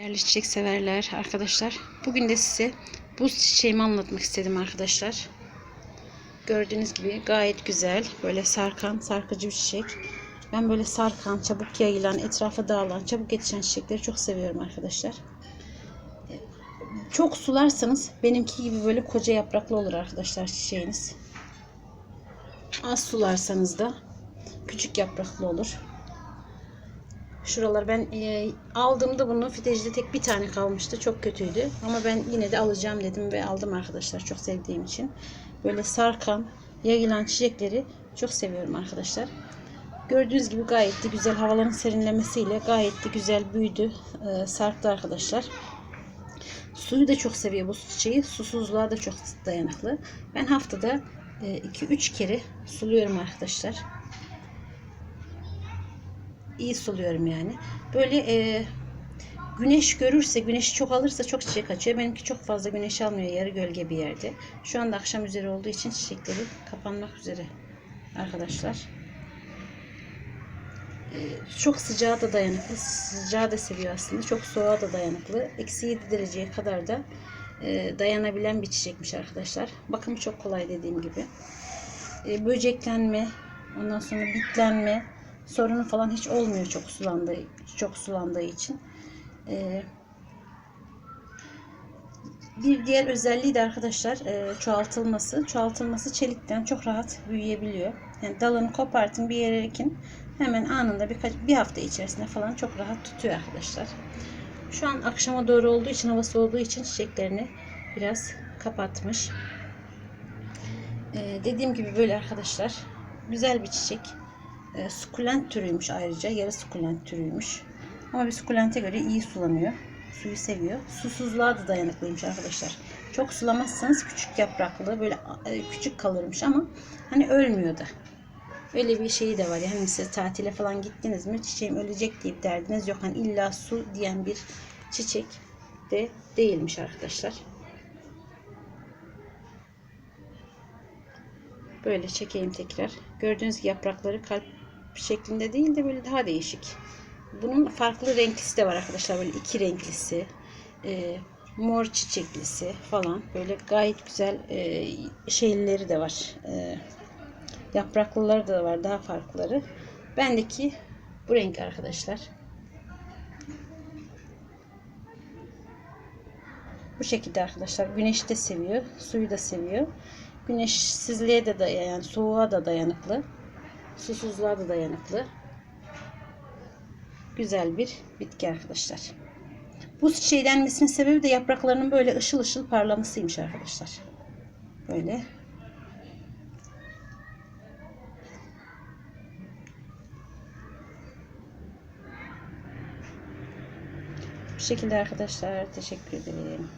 Değerli çiçek severler arkadaşlar. Bugün de size buz çiçeğimi anlatmak istedim arkadaşlar. Gördüğünüz gibi gayet güzel. Böyle sarkan, sarkıcı bir çiçek. Ben böyle sarkan, çabuk yayılan, etrafa dağılan, çabuk yetişen çiçekleri çok seviyorum arkadaşlar. Çok sularsanız benimki gibi böyle koca yapraklı olur arkadaşlar çiçeğiniz. Az sularsanız da küçük yapraklı olur. Şuralar ben e, aldığımda bunu fitejde tek bir tane kalmıştı. Çok kötüydü. Ama ben yine de alacağım dedim ve aldım arkadaşlar. Çok sevdiğim için. Böyle sarkan, yayılan çiçekleri çok seviyorum arkadaşlar. Gördüğünüz gibi gayet de güzel havaların serinlemesiyle gayet de güzel büyüdü. E, sarktı arkadaşlar. Suyu da çok seviyor bu çiçeği. Susuzluğa da çok dayanıklı. Ben haftada 2-3 kere suluyorum arkadaşlar iyi suluyorum yani. Böyle e, güneş görürse, güneşi çok alırsa çok çiçek açıyor. Benimki çok fazla güneş almıyor. Yarı gölge bir yerde. Şu anda akşam üzeri olduğu için çiçekleri kapanmak üzere arkadaşlar. E, çok sıcağa da dayanıklı. Sıcağı da seviyor aslında. Çok soğuğa da dayanıklı. Eksi 7 dereceye kadar da e, dayanabilen bir çiçekmiş arkadaşlar. Bakımı çok kolay dediğim gibi. E, böceklenme, ondan sonra bitlenme, sorunu falan hiç olmuyor çok sulandığı çok sulandığı için. Ee, bir diğer özelliği de arkadaşlar e, çoğaltılması. Çoğaltılması çelikten çok rahat büyüyebiliyor. Yani dalını kopartın bir yere ekin hemen anında birkaç bir hafta içerisinde falan çok rahat tutuyor arkadaşlar. Şu an akşama doğru olduğu için hava soğuduğu için çiçeklerini biraz kapatmış. Ee, dediğim gibi böyle arkadaşlar güzel bir çiçek. E, sukulent türüymüş ayrıca. Yarı sukulent türüymüş. Ama bir sukulente göre iyi sulanıyor. Suyu seviyor. Susuzluğa da dayanıklıymış arkadaşlar. Çok sulamazsanız küçük yapraklı böyle e, küçük kalırmış ama hani ölmüyor da. Öyle bir şeyi de var. Yani siz tatile falan gittiniz mi çiçeğim ölecek deyip derdiniz yok. Hani illa su diyen bir çiçek de değilmiş arkadaşlar. Böyle çekeyim tekrar. Gördüğünüz yaprakları kalp şeklinde değil de böyle daha değişik. Bunun farklı renklisi de var arkadaşlar. Böyle iki renklisi, e, mor çiçeklisi falan. Böyle gayet güzel e, şeyleri de var. E, yapraklıları da var. Daha farklıları. Bendeki bu renk arkadaşlar. Bu şekilde arkadaşlar. Güneşi de seviyor. Suyu da seviyor. Güneşsizliğe de dayan, yani soğuğa da dayanıklı. Susuzluğa da dayanıklı. Güzel bir bitki arkadaşlar. Bu çiçeği denmesinin sebebi de yapraklarının böyle ışıl ışıl parlamasıymış arkadaşlar. Böyle. Bu şekilde arkadaşlar. Teşekkür ederim.